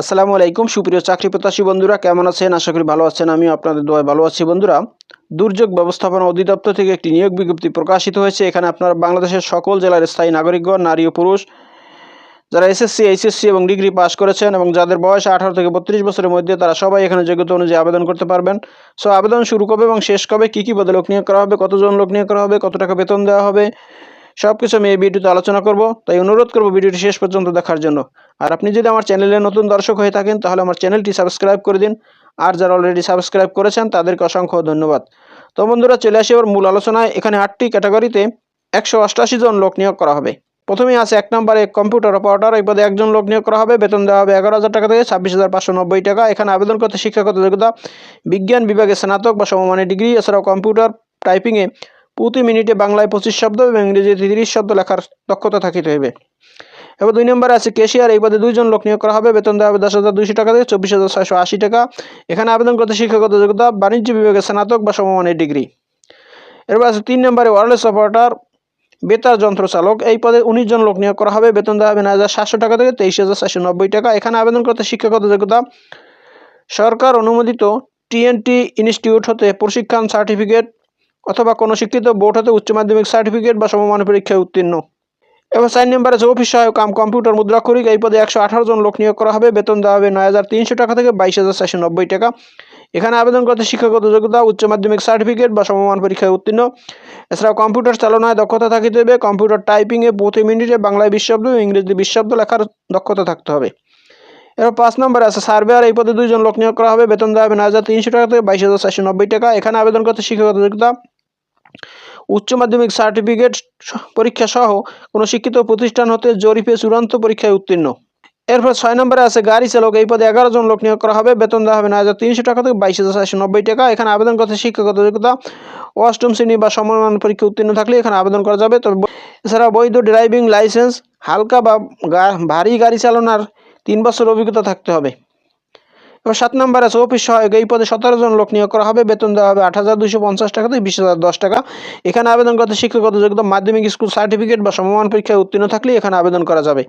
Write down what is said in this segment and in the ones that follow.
আসসালামু আলাইকুম, সুপ্রিয় চাকরি প্রত্যাশী বন্ধুরা, কেমন আছেন? আশা করি ভালো আছেন, আমিও আপনাদের দোয়ায় ভালো আছি বন্ধুরা। দুর্যোগ ব্যবস্থাপনা অধিদপ্তর থেকে একটি নিয়োগ বিজ্ঞপ্তি প্রকাশিত হয়েছে। এখানে আপনারা বাংলাদেশের সকল জেলার স্থায়ী নাগরিকগণ, নারী ও পুরুষ, যারা এসএসসি, এইচএসসি এবং ডিগ্রি পাস করেছেন এবং যাদের বয়স আঠারো থেকে বত্রিশ বছরের মধ্যে, তারা সবাই এখানে যোগ্যতা অনুযায়ী আবেদন করতে পারবেন। সো, আবেদন শুরু কবে এবং শেষ কবে, কী কী পদে লোক নিয়োগ করা হবে, কতজন লোক নিয়োগ করা হবে, কত টাকা বেতন দেওয়া হবে সব কিছু আমি এই ভিডিওতে আলোচনা করব। তাই অনুরোধ করব ভিডিওটি শেষ পর্যন্ত দেখার জন্য। আর আপনি যদি আমার চ্যানেলে নতুন দর্শক হয়ে থাকেন, তাহলে আমার চ্যানেলটি সাবস্ক্রাইব করে দিন। আর যারা অলরেডি সাবস্ক্রাইব করেছেন, তাদেরকে অসংখ্য ধন্যবাদ। তো বন্ধুরা, চলে আসি ওর মূল আলোচনায়। এখানে আটটি ক্যাটাগরিতে একশো অষ্টাশি জন লোক নিয়োগ করা হবে। প্রথমেই আছে এক নম্বরে কম্পিউটার অপারেটর। এই পদে একজন লোক নিয়োগ করা হবে। বেতন দেওয়া হবে এগারো হাজার টাকা থেকে ছাব্বিশ হাজার পাঁচশো নব্বই টাকা। এখানে আবেদন করতে শিক্ষাগত যোগ্যতা, বিজ্ঞান বিভাগে স্নাতক বা সমমানের ডিগ্রি। এছাড়াও কম্পিউটার টাইপিংয়ে প্রতি মিনিটে বাংলায় পঁচিশ শব্দ এবং ইংরেজিতে তিরিশ শব্দ লেখার দক্ষতা থাকিতে হইবে। এবার দুই নম্বরে আছে কেশিয়ার, এই পদে দুইজন লোক নিয়োগ করা হবে। বেতন দেওয়া হবে দশ হাজার দুইশো টাকা থেকে চব্বিশ হাজার ছয়শো আশি টাকা। এখানে আবেদন করতে শিক্ষাগত যোগ্যতা, বাণিজ্য বিভাগে স্নাতক বা সমমানের ডিগ্রি। এরপর আছে তিন নম্বরে ওয়ারলেস অপারেটর বেতার যন্ত্র চালক এই পদে উনিশ জন লোক নিয়োগ করা হবে। বেতন দেওয়া হবে নয় হাজার সাতশো টাকা থেকে তেইশ হাজার চারশো নব্বই টাকা। এখানে আবেদন করতে শিক্ষাগত যোগ্যতা, সরকার অনুমোদিত টিএনটি ইনস্টিটিউট হতে প্রশিক্ষণ সার্টিফিকেট অথবা কোনো শিক্ষিত বোর্ড হতে উচ্চ মাধ্যমিক সার্টিফিকেট বা সমমান পরীক্ষায় উত্তীর্ণ। এবার চার নম্বরে আছে অফিস সহায়ক কাম কম্পিউটার মুদ্রাক্ষরিক এই পদে একশো আঠারো জন লোক নিয়োগ করা হবে। বেতন দেওয়া হবে নয় হাজার তিনশো টাকা থেকে বাইশ হাজার চারশো নব্বই টাকা। এখানে আবেদন করতে শিক্ষাগত যোগ্যতা, উচ্চ মাধ্যমিক সার্টিফিকেট বা সমমান পরীক্ষায় উত্তীর্ণ। এছাড়াও কম্পিউটার চালনায় দক্ষতা থাকিতে হবে কম্পিউটার টাইপিংয়ে প্রতি মিনিটে বাংলায় বিশ শব্দ এবং ইংরেজিতে বিশ শব্দ লেখার দক্ষতা থাকতে হবে। এবার পাঁচ নম্বরে আছে সার্ভেয়ার। এই পদে দুইজন লোক নিয়োগ করা হবে। বেতন দেওয়া হবে নয় হাজার তিনশো টাকা থেকে বাইশ হাজার চারশো নব্বই টাকা। এখানে আবেদন করতে শিক্ষাগত যোগ্যতা উচ্চ মাধ্যমিক সার্টিফিকেট পরীক্ষা সহ কোনো শিক্ষিত প্রতিষ্ঠান হতে জরিপে চূড়ান্ত পরীক্ষায় উত্তীর্ণ। এরপর ছয় নম্বরে আছে, গাড়ি চালক এই পদে এগারো জন লোক নিয়োগ করা হবে। বেতন দেওয়া হবে নয় হাজার তিনশো টাকা থেকে বাইশ হাজার চারশো নব্বই টাকা। এখানে আবেদন করতে শিক্ষাগত যোগ্যতা অষ্টম শ্রেণি বা সমমান পরীক্ষা উত্তীর্ণ থাকলে এখানে আবেদন করা যাবে। তবে এছাড়া বৈধ ড্রাইভিং লাইসেন্স, হালকা বা ভারী গাড়ি চালানোর তিন বছর অভিজ্ঞতা থাকতে হবে। এবার সাত নম্বর আছে, অফিস সহায়ক, এই পদে সতেরো জন লোক নিয়োগ করা হবে। বেতন দেওয়া হবে আট হাজার দুশো পঞ্চাশ টাকা থেকে বিশ হাজার দশ টাকা। এখানে আবেদন করতে শিক্ষাগত যোগ্যতা, মাধ্যমিক, স্কুল সার্টিফিকেট বা সমমান পরীক্ষায় উত্তীর্ণ থাকলে এখানে আবেদন করা যাবে।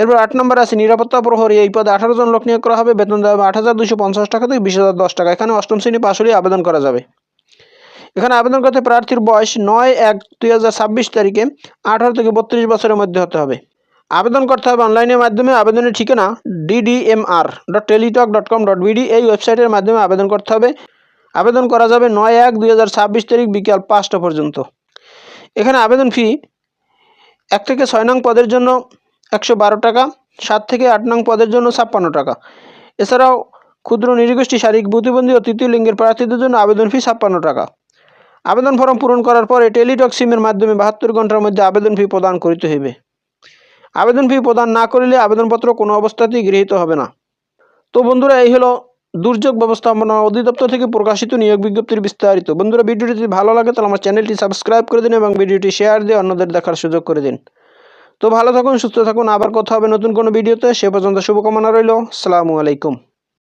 এরপর আট নম্বর আছে, নিরাপত্তা প্রহরী, এই পদে আঠারো জন লোক নিয়োগ করা হবে। বেতন দেওয়া হবে আট হাজার দুশো পঞ্চাশ টাকা থেকে বিশ হাজার দশ টাকা। এখানে অষ্টম শ্রেণি পাশ হলেই আবেদন করা যাবে। এখানে আবেদন করতে প্রার্থীর বয়স নয় এক দুই হাজার ছাব্বিশ তারিখে আঠারো থেকে বত্রিশ বছরের মধ্যে হতে হবে। আবেদন করতে হবে অনলাইনের মাধ্যমে আবেদনের ঠিকানা DDMR dot Teletalk dot com dot BD এই ওয়েবসাইটের মাধ্যমে আবেদন করতে হবে। আবেদন করা যাবে নয় এক দুই হাজার ছাব্বিশ তারিখ বিকাল পাঁচটা পর্যন্ত। এখানে আবেদন ফি এক থেকে ছয় নং পদের জন্য একশো বারো টাকা, সাত থেকে আট নং পদের জন্য ছাপ্পান্ন টাকা। এছাড়াও ক্ষুদ্র নিরগোষ্ঠী, শারীরিক প্রতিবন্ধী ও তৃতীয় লিঙ্গের প্রার্থীদের জন্য আবেদন ফি ছাপ্পান্ন টাকা। আবেদন ফর্ম পূরণ করার পরে টেলিটক সিমের মাধ্যমে বাহাত্তর ঘণ্টার মধ্যে আবেদন ফি প্রদান করিতে হইবে। আবেদন ফি প্রদান না করিলে আবেদনপত্র কোনো অবস্থাতেই গৃহীত হবে না। তো বন্ধুরা, এই হলো দুর্যোগ ব্যবস্থাপনা অধিদপ্তর থেকে প্রকাশিত নিয়োগ বিজ্ঞপ্তির বিস্তারিত। বন্ধুরা, ভিডিওটি যদি ভালো লাগে, তাহলে আমার চ্যানেলটি সাবস্ক্রাইব করে দিন এবং ভিডিওটি শেয়ার দিয়ে অন্যদের দেখার সুযোগ করে দিন। তো ভালো থাকুন, সুস্থ থাকুন, আবার কথা হবে নতুন কোনো ভিডিওতে। সে পর্যন্ত শুভকামনা রইল। সালামু আলাইকুম।